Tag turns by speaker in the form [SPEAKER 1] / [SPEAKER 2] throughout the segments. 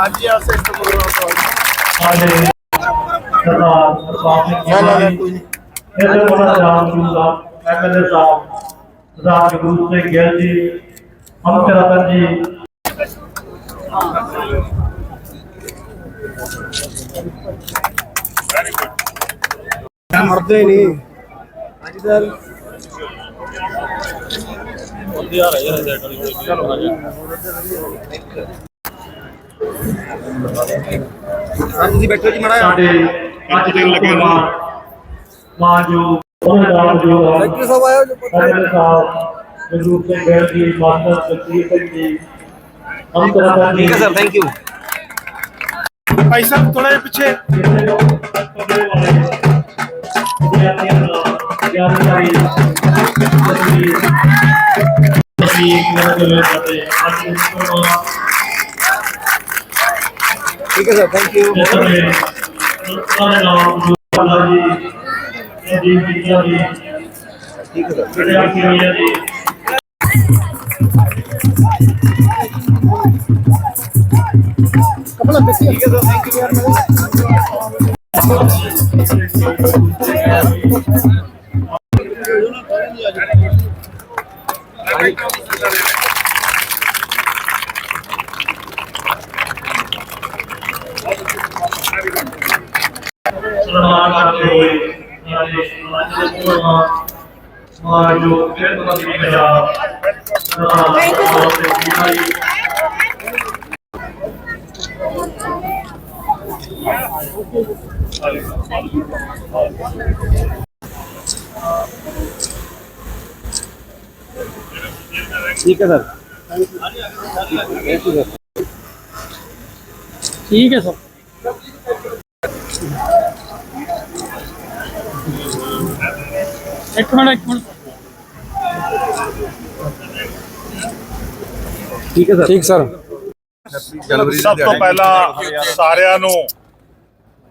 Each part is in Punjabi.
[SPEAKER 1] ਹਾਂਜੀ ਆ ਸਿਸਟਮ ਪ੍ਰੋਗਰਾਮ
[SPEAKER 2] ਸਾਡੇ ਸਰਦਾਰ ਪ੍ਰਤਾਪ ਸਿੰਘ
[SPEAKER 1] ਨਾ ਨਾ ਨਾ
[SPEAKER 2] ਜੀ
[SPEAKER 1] ਕੋਈ ਨਹੀਂ।
[SPEAKER 2] ਇਹਦੇ ਕੋਲ ਰਾਮ ਜੀ ਸਾਹਿਬ ਐਮਐਲਏ ਸਾਹਿਬ ਸਰਦਾਰ ਗੁਰੂ ਸਿੰਘ ਗਿੱਲ ਜੀ ਅਮਰ ਰਤਨ ਜੀ।
[SPEAKER 1] ਮਰਦੇ ਨਹੀਂ। ਹਾਂਜੀ ਸਰ। ਹਾਂਜੀ ਜੀ ਬੈਠੋ ਜੀ ਮੜਾ
[SPEAKER 2] ਸਾਡੇ ਅੱਜ ਦੇ ਲੱਗੇ ਮਾਂ ਜੋ ਉਹਨਾਂ ਦਾ ਜੋ
[SPEAKER 1] ਸੈਕਟਰੀ ਸਾਹਿਬ ਆਇਓ ਜੀ
[SPEAKER 2] ਐਮਐਲਏ ਸਾਹਿਬ ਗੁਰੂ ਸਿੰਘ ਗਿੱਲ ਜੀ ਮਾਸਟਰ ਸਿੰਘ ਜੀ। ਅਮਰ ਰਤਨ ਜੀ।
[SPEAKER 3] ਠੀਕ ਹੈ sir thank you
[SPEAKER 1] Bhai Sahib ਥੋੜਾ ਜਿਹਾ ਪਿੱਛੇ।
[SPEAKER 2] ਦਾ ਅਸੀਂ ਇੱਕ ਮਿੰਟ ਦੇ ਵਿੱਚ ਅੱਜ ਇਸ ਤੋਂ
[SPEAKER 1] ਠੀਕ ਹੈ ਸਰ ਥੈਂਕ ਯੂ
[SPEAKER 2] ਜਿਸਨੇ ਉਹਨਾਂ ਨਾਮ ਜੋ ਅੱਲਾ ਜੀ ਇਹ ਜੀ ਵਿਦਿਆ ਜੀ
[SPEAKER 1] ਠੀਕ ਹੈ ਸਰ
[SPEAKER 2] ਵਿਦਿਆਰਥੀ ਹੋਇਆ ਜੀ
[SPEAKER 1] ਕਪੜਾ ਪਿੱਛੇ ਠੀਕ ਹੈ ਸਰ ਥੈਂਕ ਯੂ ਯਾਰ
[SPEAKER 2] ਹੋਏ। ਸਾਡੇ ਸਮਾਜ ਦੇ ਮਾਂ ਜੋ ਕਿਰਤ ਮੰਦੀ ਪੰਜਾਬ ਥੈਂਕ ਯੂ
[SPEAKER 1] ਠੀਕ ਹੈ ਸਰ।
[SPEAKER 4] ਠੀਕ ਹੈ ਸਰ। ਇੱਕ ਮਿੰਟ ਇੱਕ ਮਿੰਟ।
[SPEAKER 1] ਠੀਕ ਹੈ ਸਰ। ਠੀਕ ਸਰ।
[SPEAKER 5] ਸਭ ਤੋਂ ਪਹਿਲਾਂ ਸਾਰਿਆਂ ਨੂੰ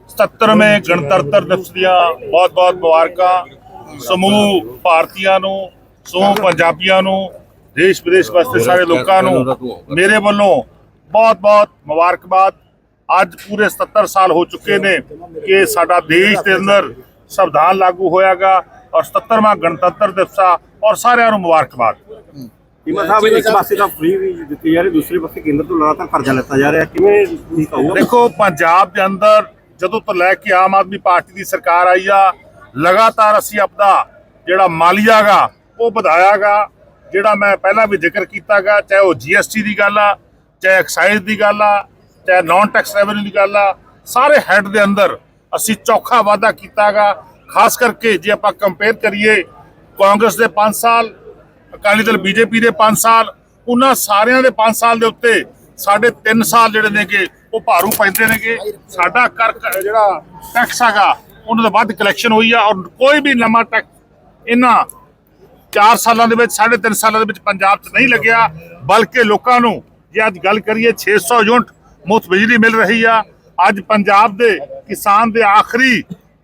[SPEAKER 5] 77ਵੇਂ ਗਣਤੰਤਰ ਦਿਵਸ ਦੀਆਂ ਬਹੁਤ-ਬਹੁਤ ਮੁਬਾਰਕਾਂ। ਸਮੂਹ ਭਾਰਤੀਆਂ ਨੂੰ ਸਮੂਹ ਪੰਜਾਬੀਆਂ ਨੂੰ ਦੇਸ਼ ਵਿਦੇਸ਼ ਵਾਸਤੇ ਸਾਰੇ ਲੋਕਾਂ ਨੂੰ ਮੇਰੇ ਵੱਲੋਂ ਬਹੁਤ-ਬਹੁਤ ਮੁਬਾਰਕਬਾਦ। ਅੱਜ ਪੂਰੇ 77 ਸਾਲ ਹੋ ਚੁੱਕੇ ਨੇ ਕਿ ਸਾਡਾ ਦੇਸ਼ ਦੇ ਅੰਦਰ ਸੰਵਿਧਾਨ ਲਾਗੂ ਹੋਇਆਗਾ। ਔਰ 77ਵਾਂ ਗਣਤੰਤਰ ਦਿਵਸ ਆ ਔਰ ਸਾਰਿਆਂ ਨੂੰ ਮੁਬਾਰਕਬਾਦ।
[SPEAKER 6] ਇਮਾ ਸਾਹਿਬ ਇੱਕ ਪਾਸੇ ਤਾਂ ਫ੍ਰੀ ਵੀ ਦਿੱਤੀ ਜਾ ਰਹੀ ਦੂਸਰੇ ਪਾਸੇ ਕੇਂਦਰ ਤੋਂ ਲਗਾਤਾਰ ਕਰਜ਼ਾ ਲਿੱਤਾ ਜਾ ਰਿਹਾ ਕਿਵੇਂ ਤੁਸੀਂ ਕਹੋਗੇ?
[SPEAKER 5] ਦੇਖੋ ਪੰਜਾਬ ਦੇ ਅੰਦਰ ਜਦੋਂ ਤੋਂ ਲੈ ਕੇ ਆਮ ਆਦਮੀ ਪਾਰਟੀ ਦੀ ਸਰਕਾਰ ਆਈ ਆ ਲਗਾਤਾਰ ਅਸੀਂ ਆਪਦਾ ਜਿਹੜਾ ਮਾਲੀਆ ਗਾ ਉਹ ਵਧਾਇਆਗਾ ਜਿਹੜਾ ਮੈਂ ਪਹਿਲਾਂ ਵੀ ਜ਼ਿਕਰ ਕੀਤਾਗਾ ਚਾਹੇ ਉਹ ਜੀਐਸਟੀ ਦੀ ਗੱਲ ਆ ਚਾਹੇ ਐਕਸਾਈਜ਼ ਦੀ ਗੱਲ ਆ ਚਾਹੇ ਨਾਨ ਟੈਕਸ ਰੈਵਨਿਊ ਦੀ ਗੱਲ ਆ ਸਾਰੇ ਹੈੱਡ ਦੇ ਅੰਦਰ ਅਸੀਂ ਚੌਖਾ ਵਾਅਦਾ ਕੀਤਾਗਾ ਖਾਸ ਕਰਕੇ ਜੇ ਆਪਾਂ ਕੰਪੇਅਰ ਕਰੀਏ, ਕਾਂਗਰਸ ਦੇ 5 ਸਾਲ, ਅਕਾਲੀ ਦਲ ਬੀਜੇਪੀ ਦੇ 5 ਸਾਲ, ਉਹਨਾਂ ਸਾਰਿਆਂ ਦੇ 5 ਸਾਲ ਦੇ ਉੱਤੇ ਸਾਡੇ 3 ਸਾਲ ਜਿਹੜੇ ਨੇਗੇ, ਉਹ ਭਾਰੂ ਪੈਂਦੇ ਨੇਗੇ। ਸਾਡਾ ਕਰ ਜਿਹੜਾ ਟੈਕਸ ਹੈਗਾ, ਉਹਨਾਂ ਦਾ ਵੱਧ ਕਲੈਕਸ਼ਨ ਹੋਈ ਆ ਔਰ ਕੋਈ ਵੀ ਨਵਾਂ ਟੈਕਸ ਇਹਨਾਂ 4 ਸਾਲਾਂ ਦੇ ਵਿੱਚ 3.5 ਸਾਲਾਂ ਦੇ ਵਿੱਚ ਪੰਜਾਬ 'ਚ ਨਹੀਂ ਲੱਗਿਆ, ਬਲਕਿ ਲੋਕਾਂ ਨੂੰ ਜੇ ਅੱਜ ਗੱਲ ਕਰੀਏ 600 ਯੂਨਿਟ ਮੁਫਤ ਬਿਜਲੀ ਮਿਲ ਰਹੀ ਆ। ਅੱਜ ਪੰਜਾਬ ਦੇ ਕਿਸਾਨ ਦੇ ਆਖਰੀ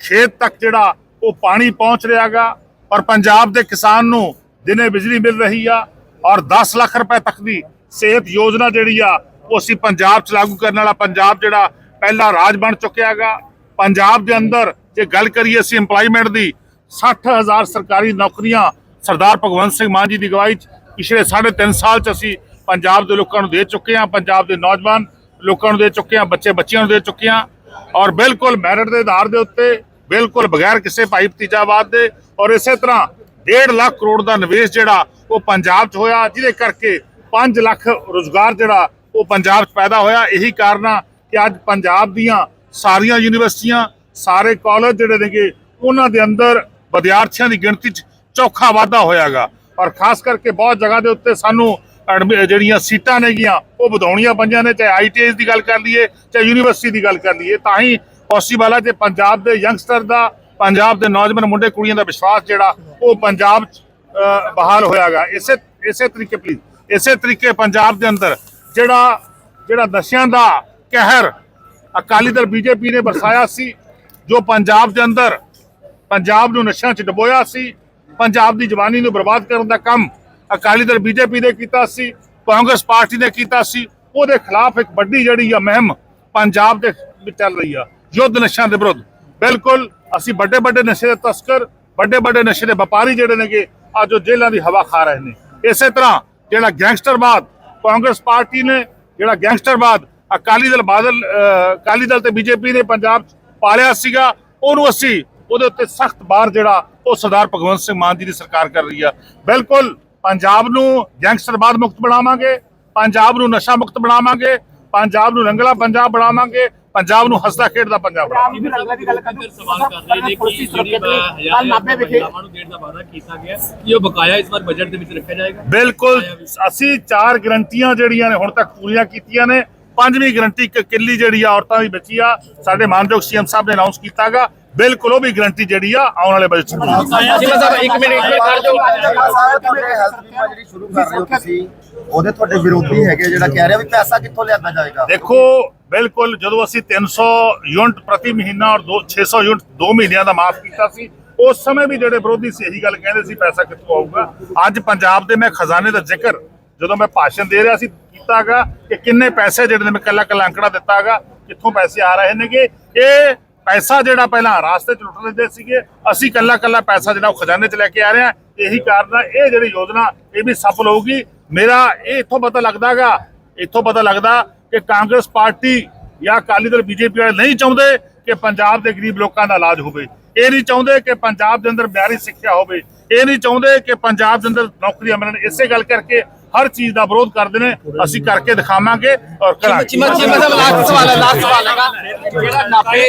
[SPEAKER 5] ਖੇਤ ਤੱਕ ਜਿਹੜਾ ਉਹ ਪਾਣੀ ਪਹੁੰਚ ਰਿਹਾਗਾ ਔਰ ਪੰਜਾਬ ਦੇ ਕਿਸਾਨ ਨੂੰ ਦਿਨੇ ਬਿਜਲੀ ਮਿਲ ਰਹੀ ਆ ਔਰ 10 ਲੱਖ ਰੁਪਏ ਤੱਕ ਦੀ ਸਿਹਤ ਯੋਜਨਾ ਜਿਹੜੀ ਆ, ਉਹ ਅਸੀਂ ਪੰਜਾਬ 'ਚ ਲਾਗੂ ਕਰਨ ਵਾਲਾ ਪੰਜਾਬ ਜਿਹੜਾ ਪਹਿਲਾ ਰਾਜ ਬਣ ਚੁੱਕਿਆਗਾ ਪੰਜਾਬ ਦੇ ਅੰਦਰ ਜੇ ਗੱਲ ਕਰੀਏ ਅਸੀਂ EMPLOYMENT ਦੀ 60000 ਸਰਕਾਰੀ ਨੌਕਰੀਆਂ ਸਰਦਾਰ ਭਗਵੰਤ ਸਿੰਘ ਮਾਨ ਜੀ ਦੀ ਅਗਵਾਈ 'ਚ ਪਿਛਲੇ 3.5 ਸਾਲ 'ਚ ਅਸੀਂ ਪੰਜਾਬ ਦੇ ਲੋਕਾਂ ਨੂੰ ਦੇ ਚੁੱਕੇ ਹਾਂ, ਪੰਜਾਬ ਦੇ ਨੌਜਵਾਨ ਲੋਕਾਂ ਨੂੰ ਦੇ ਚੁੱਕੇ ਹਾਂ ਬੱਚੇ ਬੱਚਿਆਂ ਨੂੰ ਦੇ ਚੁੱਕੇ ਹਾਂ। ਔਰ ਬਿਲਕੁਲ ਮੈਰਿਟ ਦੇ ਆਧਾਰ ਦੇ ਉੱਤੇ, ਬਿਲਕੁਲ ਬਗੈਰ ਕਿਸੇ ਭਾਈ ਭਤੀਜਾਵਾਦ ਦੇ, ਔਰ ਇਸੇ ਤਰ੍ਹਾਂ 1.5 ਲੱਖ ਕਰੋੜ ਦਾ ਨਿਵੇਸ਼ ਜਿਹੜਾ ਉਹ ਪੰਜਾਬ 'ਚ ਹੋਇਆ, ਜਿਹਦੇ ਕਰਕੇ 5 ਲੱਖ ਰੋਜ਼ਗਾਰ ਜਿਹੜਾ ਉਹ ਪੰਜਾਬ 'ਚ ਪੈਦਾ ਹੋਇਆ। ਇਹੀ ਕਾਰਨ ਆ ਕਿ ਅੱਜ ਪੰਜਾਬ ਦੀਆਂ ਸਾਰੀਆਂ ਯੂਨੀਵਰਸਿਟੀਆਂ, ਸਾਰੇ ਕਾਲਜ ਜਿਹੜੇ ਨੇਗੇ, ਉਹਨਾਂ ਦੇ ਅੰਦਰ ਵਿਦਿਆਰਥੀਆਂ ਦੀ ਗਿਣਤੀ 'ਚ ਚੌਖਾ ਵਾਧਾ ਹੋਇਆਗਾ। ਔਰ ਖਾਸ ਕਰਕੇ ਬਹੁਤ ਜਗ੍ਹਾ ਦੇ ਉੱਤੇ ਸਾਨੂੰ ਐਡਮਿ- ਜਿਹੜੀਆਂ ਸੀਟਾਂ ਨੇਗੀਆਂ ਉਹ ਵਧਾਉਣੀਆਂ ਪਈਆਂ ਨੇ ਚਾਹੇ ਆਈਟੀਆਈ ਦੀ ਗੱਲ ਕਰ ਲਈਏ ਚਾਹੇ ਯੂਨੀਵਰਸਿਟੀ ਦੀ ਗੱਲ ਕਰ ਲਈਏ ਤਾਂ ਹੀ ਪੋਸੀਬਲ ਹੈ ਜੇ ਪੰਜਾਬ ਦੇ ਯੰਗਸਟਰ ਦਾ ਪੰਜਾਬ ਦੇ ਨੌਜਵਾਨ ਮੁੰਡੇ ਕੁੜੀਆਂ ਦਾ ਵਿਸ਼ਵਾਸ ਜਿਹੜਾ ਉਹ ਪੰਜਾਬ 'ਚ ਅ, ਬਹਾਲ ਹੋਇਆਗਾ। ਇਸੇ ਇਸੇ ਤਰੀਕੇ ਪਲੀਜ਼ ਇਸੇ ਤਰੀਕੇ ਪੰਜਾਬ ਦੇ ਅੰਦਰ ਜਿਹੜਾ ਜਿਹੜਾ ਨਸ਼ਿਆਂ ਦਾ ਕਹਿਰ ਅਕਾਲੀ ਦਲ ਬੀਜੇਪੀ ਨੇ ਵਰਸਾਇਆ ਸੀ ਜੋ ਪੰਜਾਬ ਦੇ ਅੰਦਰ ਪੰਜਾਬ ਨੂੰ ਨਸ਼ਿਆਂ 'ਚ ਡਬੋਇਆ ਸੀ ਪੰਜਾਬ ਦੀ ਜਵਾਨੀ ਨੂੰ ਬਰਬਾਦ ਕਰਨ ਦਾ ਕੰਮ ਅਕਾਲੀ ਦਲ ਬੀਜੇਪੀ ਨੇ ਕੀਤਾ ਸੀ, ਕਾਂਗਰਸ ਪਾਰਟੀ ਨੇ ਕੀਤਾ ਸੀ, ਉਹਦੇ ਖਿਲਾਫ ਇੱਕ ਵੱਡੀ ਜਿਹੜੀ ਆ ਮਹਿੰਮ ਪੰਜਾਬ ਦੇ ਵਿੱਚ ਚੱਲ ਰਹੀ ਆ, ਯੁੱਧ ਨਸ਼ਿਆਂ ਦੇ ਵਿਰੁੱਧ। ਬਿਲਕੁਲ, ਅਸੀਂ ਵੱਡੇ ਵੱਡੇ ਨਸ਼ੇ ਦੇ ਤਸਕਰ, ਵੱਡੇ ਵੱਡੇ ਨਸ਼ੇ ਦੇ ਵਪਾਰੀ ਜਿਹੜੇ ਨੇਗੇ, ਅੱਜ ਉਹ ਜੇਲ੍ਹਾਂ ਦੀ ਹਵਾ ਖਾ ਰਹੇ ਨੇ। ਇਸੇ ਤਰ੍ਹਾਂ ਜਿਹੜਾ ਗੈਂਗਸਟਰਵਾਦ ਕਾਂਗਰਸ ਪਾਰਟੀ ਨੇ, ਜਿਹੜਾ ਗੈਂਗਸਟਰਵਾਦ ਅਕਾਲੀ ਦਲ ਬਾਦਲ ਅਕਾਲੀ ਦਲ ਤੇ ਬੀਜੇਪੀ ਨੇ ਪੰਜਾਬ 'ਚ ਪਾਲਿਆ ਸੀਗਾ, ਉਹਨੂੰ ਅਸੀਂ ਉਹਦੇ ਉੱਤੇ ਸਖਤ ਬਾਰ ਜਿਹੜਾ ਉਹ ਸਰਦਾਰ ਭਗਵੰਤ ਸਿੰਘ ਮਾਨ ਜੀ ਦੀ ਸਰਕਾਰ ਕਰ ਰਹੀ ਆ। ਬਿਲਕੁਲ ਪੰਜਾਬ ਨੂੰ ਗੈਂਗਸਟਰਵਾਦ ਮੁਕਤ ਬਣਾਵਾਂਗੇ ਪੰਜਾਬ ਨੂੰ ਨਸ਼ਾ ਮੁਕਤ ਬਣਾਵਾਂਗੇ ਪੰਜਾਬ ਨੂੰ ਰੰਗਲਾ ਪੰਜਾਬ ਬਣਾਵਾਂਗੇ ਪੰਜਾਬ ਨੂੰ ਹੱਸਦਾ ਖੇਡਦਾ ਪੰਜਾਬ ਬਣਾਵਾਂਗੇ।
[SPEAKER 3] ਵੀ ਰੰਗਲਾ ਦੀ ਗੱਲ ਕਰਦੇ
[SPEAKER 2] ਸਵਾਲ ਕਰ ਰਹੇ ਨੇ ਕਿ ਜਿਹੜੀ
[SPEAKER 3] ਕੱਲ ਨਾਭੇ ਵਿਖੇ
[SPEAKER 2] ਮਹਿਲਾਵਾਂ ਨੂੰ ਦੇਣ ਦਾ ਵਾਅਦਾ ਕੀਤਾ ਗਿਆ ਕੀ ਉਹ ਬਕਾਇਆ ਇਸ ਵਾਰ ਬਜਟ ਦੇ ਵਿੱਚ ਰੱਖਿਆ ਜਾਏਗਾ?
[SPEAKER 5] ਬਿਲਕੁਲ ਅਸੀਂ ਚਾਰ ਗਰੰਟੀਆਂ ਜਿਹੜੀਆਂ ਨੇ ਹੁਣ ਤੱਕ ਪੂਰੀਆਂ ਕੀਤੀਆਂ ਨੇ ਪੰਜਵੀਂ ਗਰੰਟੀ ਇੱਕ ਕਿੱਲੀ ਜਿਹੜੀ ਆ ਔਰਤਾਂ ਦੀ ਬੱਚੀ ਆ ਸਾਡੇ ਮਾਨਯੋਗ ਸੀਐਮ ਸਾਹਿਬ ਨੇ ਅਨਾਉਂਸ ਕੀਤਾਗਾ ਬਿਲਕੁਲ ਉਹ ਵੀ ਗਰੰਟੀ ਜਿਹੜੀ ਆ ਆਉਣ ਵਾਲੇ ਬਜਟ 'ਚ
[SPEAKER 1] ਜੀ ਸਾਹਿਬ ਇੱਕ ਮਿੰਟ ਇੱਕ ਕਰ ਦਿਓ
[SPEAKER 4] ਹੈਲਥ ਬੀਮਾ ਜਿਹੜੀ ਸ਼ੁਰੂ ਕਰ ਰਹੇ ਹੋ ਤੁਸੀਂ ਉਹਦੇ ਤੁਹਾਡੇ ਵਿਰੋਧੀ ਹੈਗੇ ਜਿਹੜਾ ਕਹਿ ਰਿਹਾ ਵੀ ਪੈਸਾ ਕਿੱਥੋਂ ਲਿਆਂਦਾ ਜਾਏਗਾ
[SPEAKER 5] ਦੇਖੋ ਬਿਲਕੁਲ ਜਦੋਂ ਅਸੀਂ 300 ਯੂਨਿਟ ਪ੍ਰਤੀ ਮਹੀਨਾ ਔਰ ਦੋ- 600 ਯੂਨਿਟ 2 ਮਹੀਨਿਆਂ ਦਾ ਮਾਫ ਕੀਤਾ ਸੀ ਉਸ ਸਮੇਂ ਵੀ ਜਿਹੜੇ ਵਿਰੋਧੀ ਸੀ ਇਹੀ ਗੱਲ ਕਹਿੰਦੇ ਸੀ ਪੈਸਾ ਕਿੱਥੋਂ ਆਊਗਾ ਅੱਜ ਪੰਜਾਬ ਦੇ ਮੈਂ ਖਜ਼ਾਨੇ ਦਾ ਜ਼ਿਕਰ ਜਦੋਂ ਮੈਂ ਭਾਸ਼ਣ ਦੇ ਰਿਹਾ ਸੀ ਕੀਤਾਗਾ ਕਿ ਕਿੰਨੇ ਪੈਸੇ ਜਿਹੜੇ ਨੇ ਮੈਂ ਕੱਲਾ ਕੱਲਾ ਅੰਕੜਾ ਦਿੱਤਾਗਾ, ਕਿੱਥੋਂ ਪੈਸੇ ਆ ਰਹੇ ਨੇਗੇ? ਇਹ ਪੈਸਾ ਜਿਹੜਾ ਪਹਿਲਾਂ ਰਾਸਤੇ 'ਚ ਲੁੱਟ ਲੈਂਦੇ ਸੀਗੇ, ਅਸੀਂ ਕੱਲਾ ਕੱਲਾ ਪੈਸਾ ਜਿਹੜਾ ਉਹ ਖਜ਼ਾਨੇ 'ਚ ਲੈ ਕੇ ਆ ਰਹੇ ਹਾਂ। ਇਹੀ ਕਾਰਨ ਆ, ਇਹ ਜਿਹੜੀ ਯੋਜਨਾ, ਇਹ ਵੀ ਸਫਲ ਹੋਊਗੀ। ਮੇਰਾ ਇਹ ਇੱਥੋਂ ਪਤਾ ਲੱਗਦਾਗਾ, ਇੱਥੋਂ ਪਤਾ ਲੱਗਦਾ ਕਿ ਕਾਂਗਰਸ ਪਾਰਟੀ ਜਾਂ ਅਕਾਲੀ ਦਲ ਬੀਜੇਪੀ ਵਾਲੇ ਨਹੀਂ ਚਾਹੁੰਦੇ ਕਿ ਪੰਜਾਬ ਦੇ ਗਰੀਬ ਲੋਕਾਂ ਦਾ ਇਲਾਜ ਹੋਵੇ। ਇਹ ਨਹੀਂ ਚਾਹੁੰਦੇ ਕਿ ਪੰਜਾਬ ਦੇ ਅੰਦਰ ਮਿਆਰੀ ਸਿੱਖਿਆ ਹੋਵੇ। ਇਹ ਨਹੀਂ ਚਾਹੁੰਦੇ ਕਿ ਪੰਜਾਬ ਦੇ ਅੰਦਰ ਨੌਕਰੀਆਂ ਮਿਲਣ। ਇਸੇ ਗੱਲ ਕਰਕੇ ਹਰ ਚੀਜ਼ ਦਾ ਵਿਰੋਧ ਕਰਦੇ ਨੇ, ਅਸੀਂ ਕਰਕੇ ਦਿਖਾਵਾਂਗੇ ਔਰ ਕਰਾਂਗੇ।
[SPEAKER 1] ਚੀਮਾ ਚੀਮਾ ਸਾਹਿਬ ਲਾਸਟ ਸਵਾਲ ਹੈ ਲਾਸਟ ਸਵਾਲ ਹੈਗਾ। ਜਿਹੜਾ ਨਾਪੇ